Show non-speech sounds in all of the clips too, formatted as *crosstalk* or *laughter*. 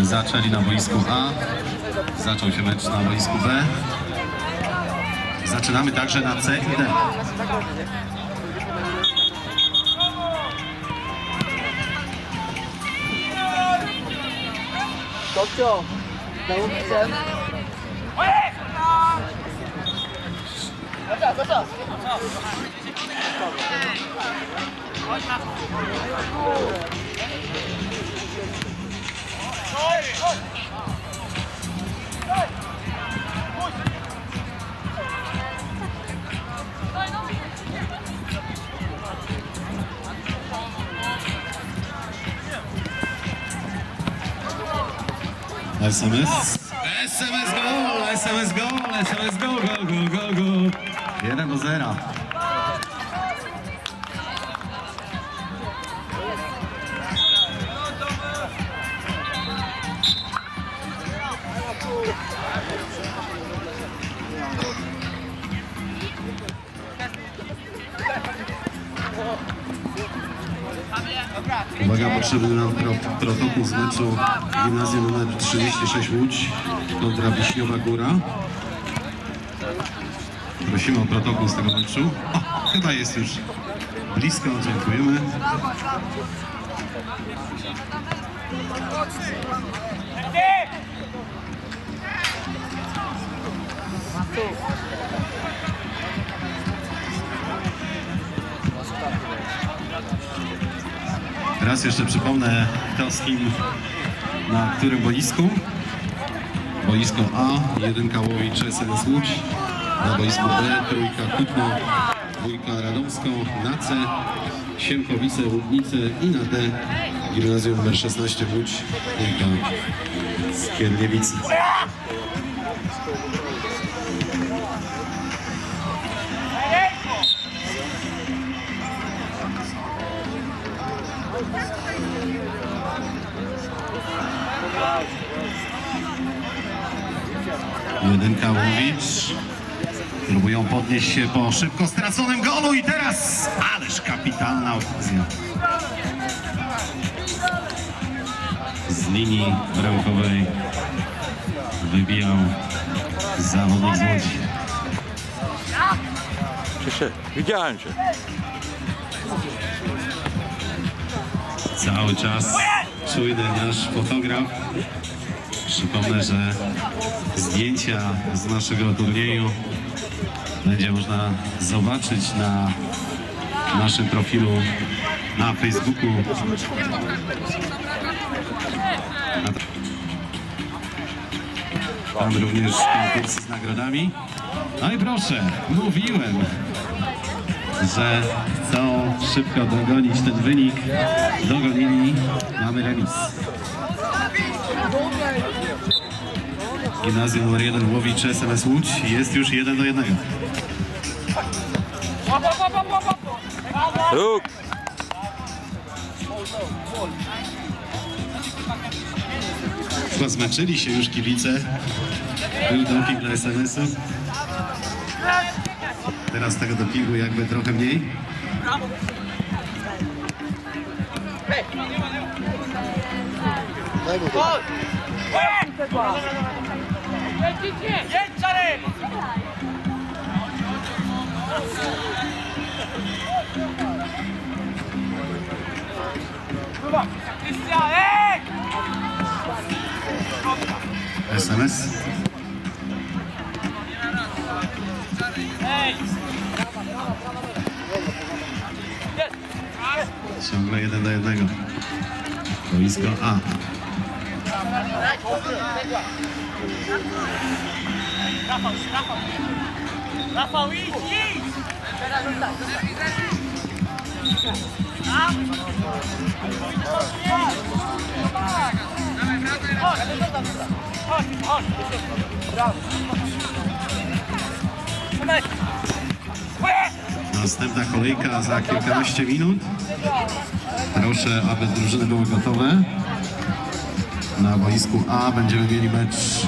zaczęli na boisku A. Zaczął się mecz na boisku B. Zaczynamy także na C i D. Kopcio, na ulicę. Gocia. SMS. SMS gol, SMS gol, SMS gol, gol, gol, gol, gol. 1 do 0. Uwaga, potrzebny nam protokół z meczu gimnazjum nr 36 Łódź kontra Wiśniowa Góra. Prosimy o protokół z tego meczu. O, chyba jest już blisko, dziękujemy. Raz jeszcze przypomnę, kto z kim na którym boisku. Boisko A, jedynka Łowicz, SNS Łódź. Na boisku B, trójka Kutno, dwójka Radomską. Na C, Siemkowice, Łudnice i na D, gimnazjum nr 16 Łódź, dwójka Skierniewice. Jedynka Łowicz. Próbują podnieść się po szybko straconym golu i teraz ależ kapitalna okazja. Z linii bramkowej wybijał zawodnik z Łodzi. Cieszę, widziałem cię. Cały czas czujny nasz fotograf. Przypomnę, że zdjęcia z naszego turnieju będzie można zobaczyć na naszym profilu na Facebooku. Tam również konkursy z nagrodami. No i proszę, mówiłem, że chcą szybko dogonić ten wynik. Dogonili, mamy remis. Gimnazjum numer 1 Łowicz SMS Łódź jest już 1 do 1. Róg! Chyba zmęczyli się już kibice. Był doping dla SMS-u. Teraz tego dopingu jakby trochę mniej. Daj mu to. SMS. Ciągle 1 do 1. Boisko A. Rafał, idź, idź! Chodź, chodź. Następna kolejka za kilkanaście minut. Proszę, aby drużyny były gotowe. Na boisku A będziemy mieli mecz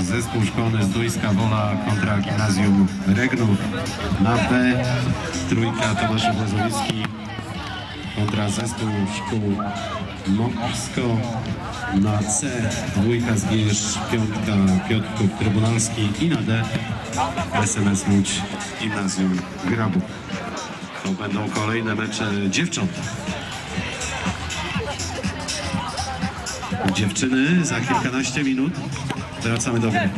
zespół szkolny z Duńska Wola kontra Gimnazjum Regnów. Na B trójka Tomasz Łazowicki kontra zespół szkół Mokrsko. Na C dwójka Zgierz, piątka Piotrków Trybunalski i na D SMS Łódź Gimnazjum Grabów. To będą kolejne mecze dziewcząt. Dziewczyny za kilkanaście minut wracamy do gry.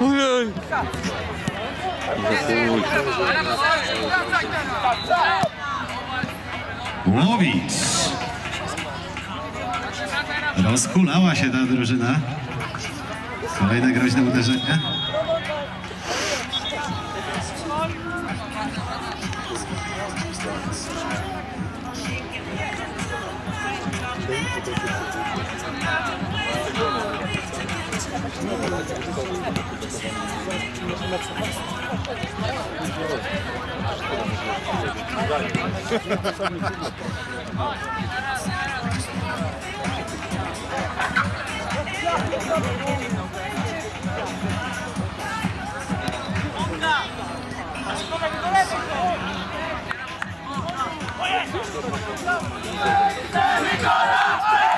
Ojej! Łowicz. Rozkulała się ta drużyna. Kolejne groźne uderzenie. Zamykamy go!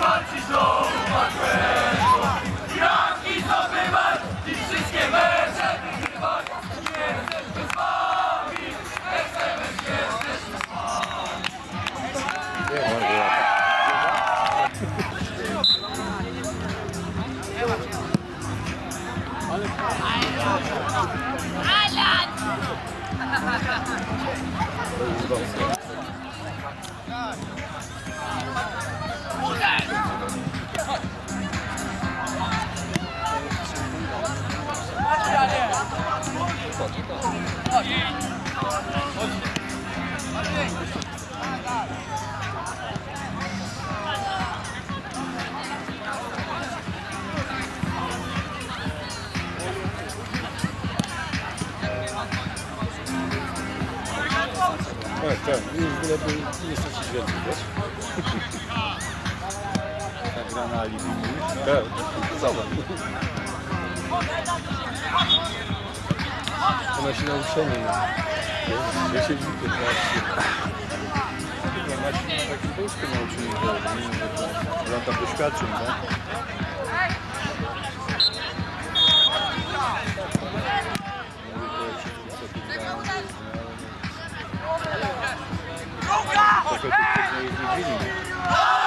partisans Tak, tak. Już byleby nie stracić więcej, wiesz? *laughs* Tak gra na alibi. Tak, zobacz. Ona się nauczenie ma. Wiesz, Ja się właśnie. Chyba ma taki polski nauczyciel, że on tam doświadczył, tak? Trochę tu później jeździli.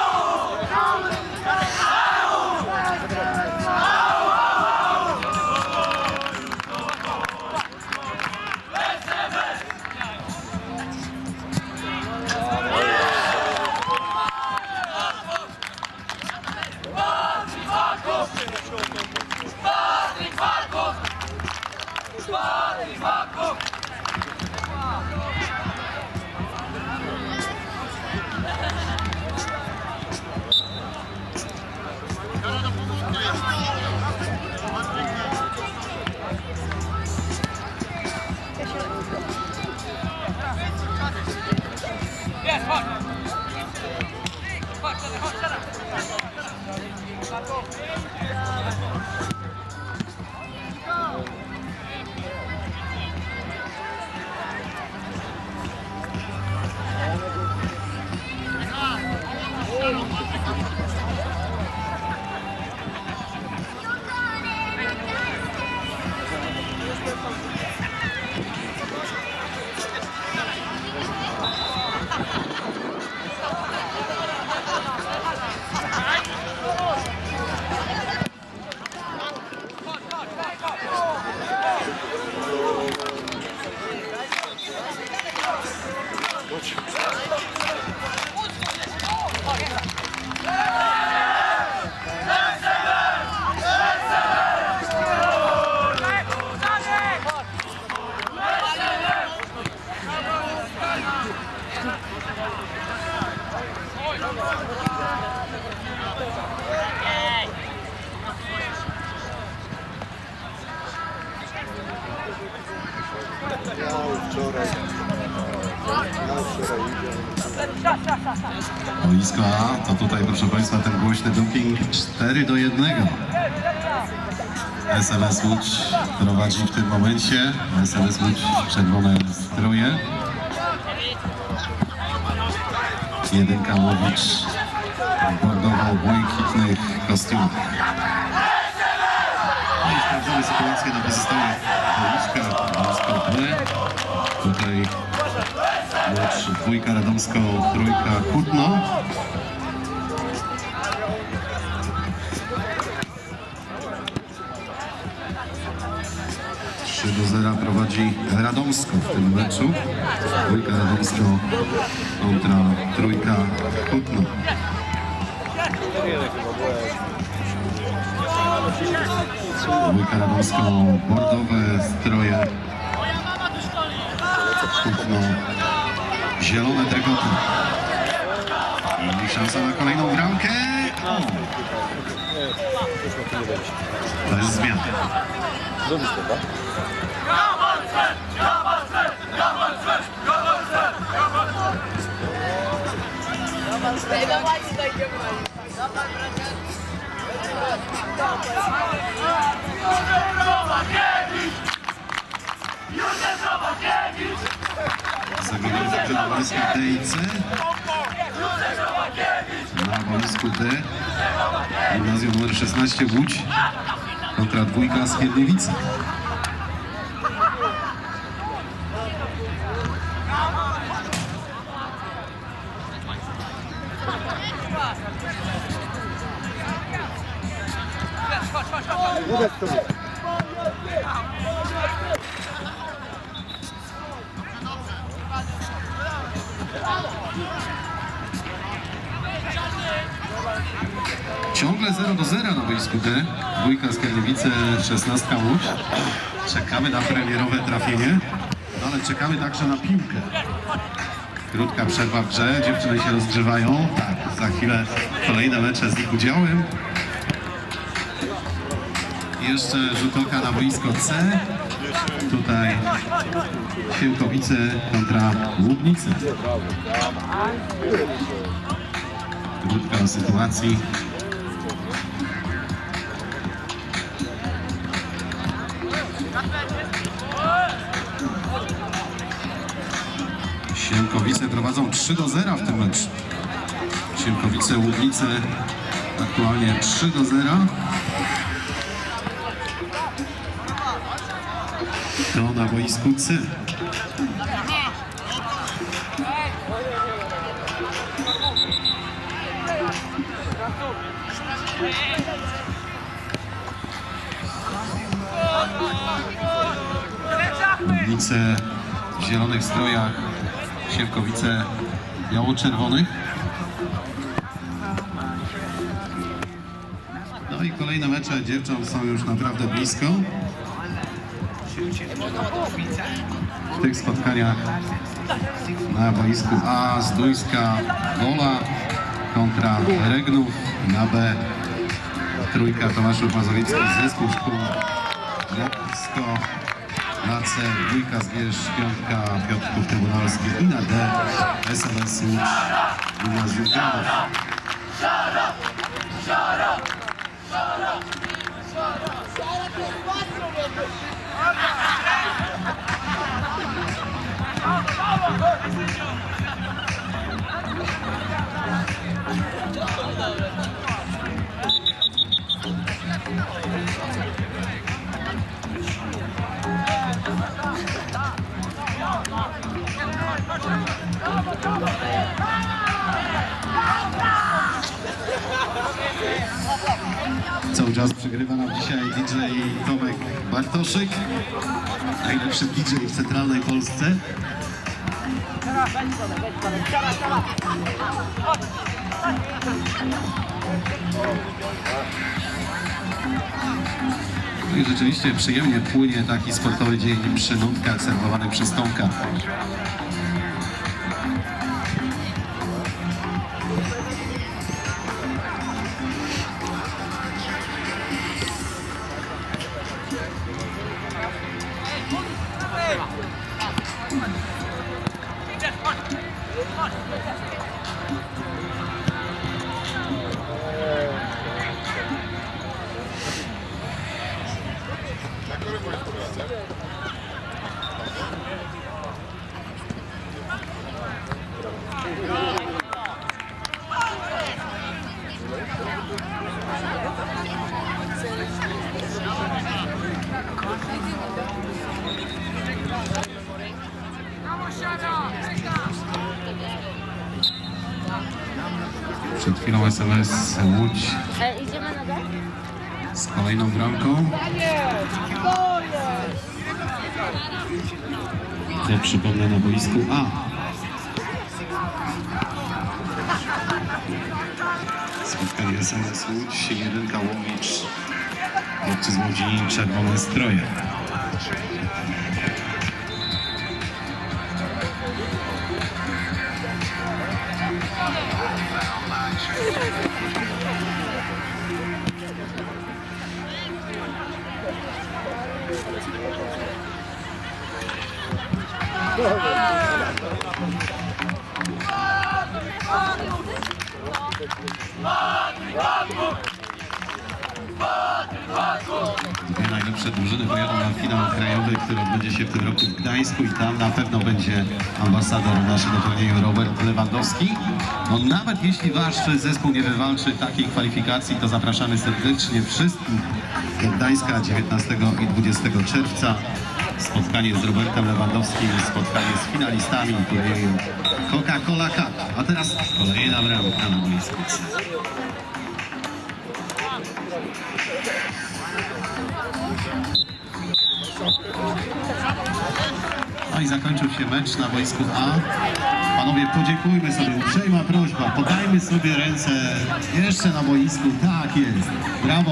Finały wczoraj. Finał wczoraj idzie. Boisko A, to tutaj proszę Państwa ten głośny doping 4 do 1. SMS Łódź prowadzi w tym momencie. SMS Łódź czerwone stroje. Jedynka Łowicz bordował błękitnych kostiumach. No i sprawdzamy sytuację na pozostałych boiskach. B. Tutaj Łódź dwójka Radomsko, trójka Kutno. Trzy do zera prowadzi Radomsko w tym meczu. Dwójka Radomsko kontra trójka Kutno. Dwójka Radomsko, bordowe stroje. Kutno, zielone trykoty. I szansa na kolejną bramkę. O, to jest zmiana. Zrobisz to, tak? Dawaj, tutaj idziemy. Zagrywka na boisku D i C. Na boisku D. Gimnazjum numer 16 Łódź kontra dwójka z Kierniewicy. Widać to. Ciągle 0 do 0 na boisku D. Dwójka z Kierniewice, 16 Łódź. Czekamy na premierowe trafienie, no ale czekamy także na piłkę. Krótka przerwa w grze, dziewczyny się rozgrzewają. Tak, za chwilę kolejne mecze z ich udziałem. Jeszcze rzut oka na boisko C. Tutaj Siłkowice kontra Łubnice. Krótka sytuacji. Siemkowice prowadzą 3 do 0 w tym meczu. Siemkowice, Łubnice aktualnie 3 do 0. To na boisku C. W zielonych strojach, Siemkowice biało-czerwonych. No i kolejne mecze dziewcząt są już naprawdę blisko. W tych spotkaniach na boisku A Zdójska Wola kontra Regnów, na B trójka Tomaszów Mazowiecki zespół szkół Lepsko, na C dwójka Zbierz, piątka Piotrków Trybunalski i na D SMS Łódź Gimnazjum Granów. Cały czas przegrywa nam dzisiaj DJ Tomek Bartoszyk. Najlepszy DJ w centralnej Polsce. No i rzeczywiście przyjemnie płynie taki sportowy dzień przy nutkach serwowanych przez Tomka. Przed chwilą SMS Łódź E, idziemy na dół? z kolejną bramką. To przypomnę na boisku A. Spotkanie SMS Łódź, jedynka Łowicz. Chłopcy z Łodzi, czerwone stroje. Najlepsze drużyny pojadą na finał krajowy, który odbędzie się w tym roku w Gdańsku i tam na pewno będzie ambasador naszego turnieju Robert Lewandowski. No nawet jeśli wasz zespół nie wywalczy takiej kwalifikacji, to zapraszamy serdecznie wszystkich do Gdańska 19 i 20 czerwca. Spotkanie z Robertem Lewandowskim, spotkanie z finalistami turnieju Coca-Cola Cup. A teraz kolejna bramka na boisku. No i zakończył się mecz na boisku A. Panowie, podziękujmy sobie, uprzejma prośba, podajmy sobie ręce jeszcze na boisku. Tak jest, brawo.